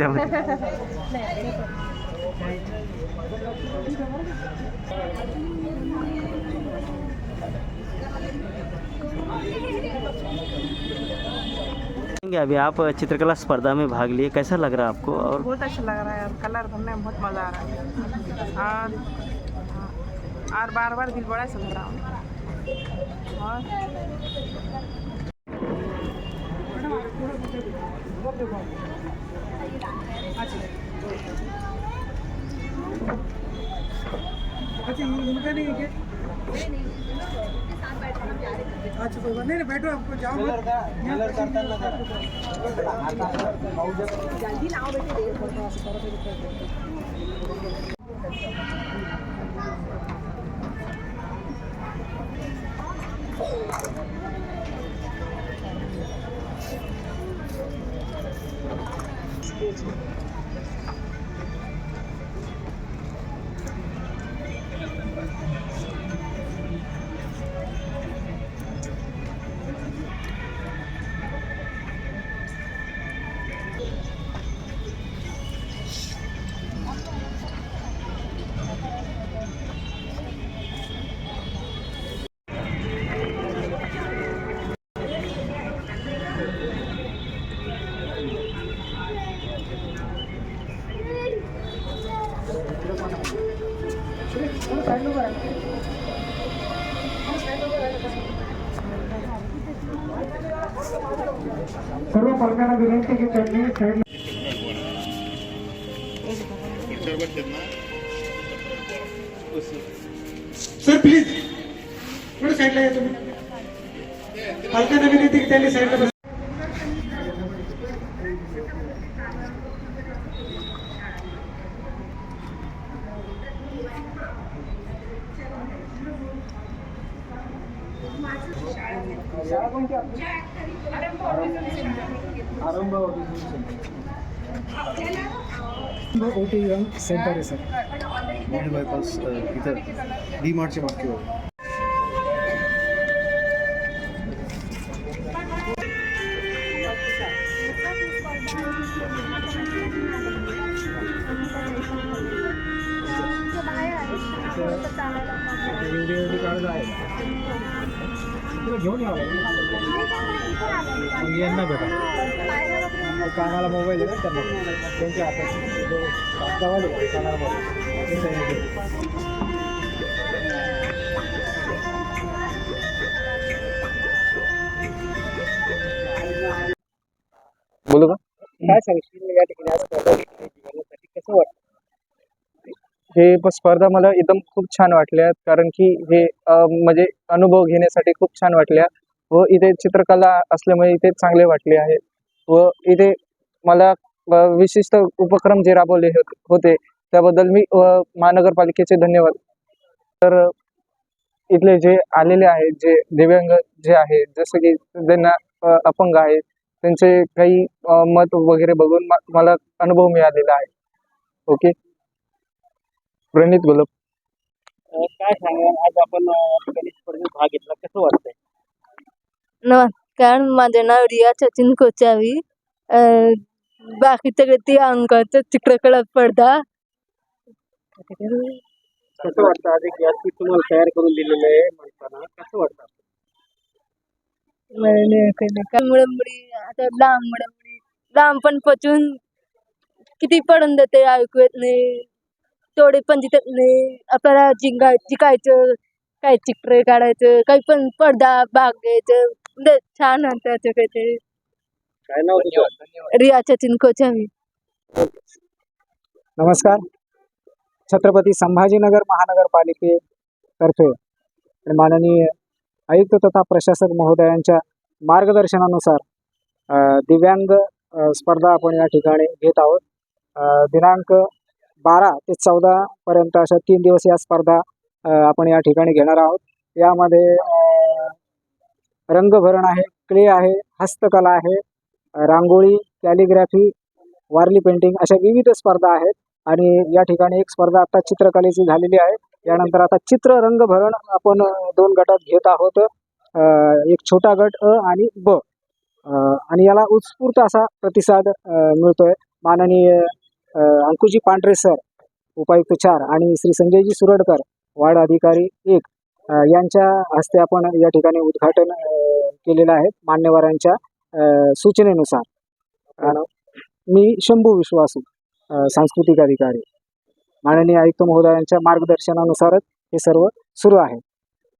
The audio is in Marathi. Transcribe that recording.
त्यामध्ये अभी आप चित्रकला स्पर्धा में भाग लिए कैसा लग रहा है आपको? और बहुत अच्छा लग रहा है और कलर भरने में बहुत मज़ा आ रहा है। और और बार बार दिल बड़ा सुन रहा हूँ। और अच्छा उनका नहीं है क्या? अच्छा कोई बात नहीं नहीं, बैठो आपको जाओ। मत। सर्व विनंती की त्यांनी सर प्लीज़ थोडं साईडला या तुम्ही? पालकांना विनंती की त्यांनी ओटी सेंटर आहे सर. मोठे बायपास अ, इथं डी मार्टच्या मागच्यावर तुला घेऊन यावं लागेल यांना भेटा कानाला मोबाईल आहे ना त्यांना त्यांच्या हातात जो कागदावाले कानाला मोबाईल बोलू का? काय सांगशील? या ठिकाणी आज स्पर्धा घेतली जीवनासाठी कसं वाटतं हे स्पर्धा मला एकदम खूप छान वाटल्या कारण की हे म्हणजे अनुभव घेण्यासाठी खूप छान वाटल्या व इथे चित्रकला असल्यामुळे इथे चांगले वाटले आहे. व इथे मला विशिष्ट उपक्रम जे राबवले होते त्याबद्दल मी महानगरपालिकेचे धन्यवाद. तर इथले जे आलेले आहेत जे दिव्यांग जे आहेत जसं की ज्यांना अपंग आहे त्यांचे काही मत वगैरे बघून मला अनुभव मिळालेला आहे. ओके? प्रणित गुलाब काय सांगा आज आपण गणेश स्पर्धेत भाग घेतला. कसं वाटतंय? नमस्कार माझं नाव रिया सचिन कोचावी. अं, बाकी सगळे ती अंकाचं चित्रकला स्पर्धा कसं वाटतं? आज एक व्यासपीठ तुम्हाला तयार करून दिलेलं आहे म्हणताना. कसं वाटतं? मुळमुडी आता लांब मुळमुडी लांब पण पचून किती पडून देते ऐकू येत नाही. तेवढे पण नाही आपल्याला जिंका जिंकायचं काय चित्र काढायचं काही पण पडदा भाग घ्यायचं म्हणजे छान त्याचं काही ते काय नाव तुझं? रिया सचिन कोचावी नमस्कार. छत्रपती संभाजीनगर महानगरपालिकेतर्फे आणि माननीय आयुक्त तथा प्रशासक महोदयांच्या मार्गदर्शनानुसार अ, दिव्यांग अ, स्पर्धा आपण या ठिकाणी घेत आहोत. अ, दिनांक बारा ते चौदा पर्यंत अशा तीन दिवस या स्पर्धा आपण या ठिकाणी घेणार आहोत. यामध्ये रंगभरण आहे क्ले आहे हस्तकला आहे रांगोळी कॅलिग्राफी वारली पेंटिंग अशा विविध स्पर्धा आहेत आणि या ठिकाणी एक स्पर्धा आता चित्रकलेची झालेली आहे. यानंतर आता चित्र रंगभरण आपण दोन गटात घेत आहोत. एक छोटा गट अ आणि ब. आणि याला उत्स्फूर्त असा प्रतिसाद मिळतोय. माननीय अंकुजी पांढरे सर उपायुक्त चार आणि श्री संजयजी सुरडकर वार्ड अधिकारी एक यांच्या हस्ते आपण या ठिकाणी उद्घाटन केलेलं आहे मान्यवरांच्या अ, सूचनेनुसार. मी शंभू विश्वासू सांस्कृतिक अधिकारी. माननीय आयुक्त महोदयांच्या मार्गदर्शनानुसारच हे सर्व सुरू आहे.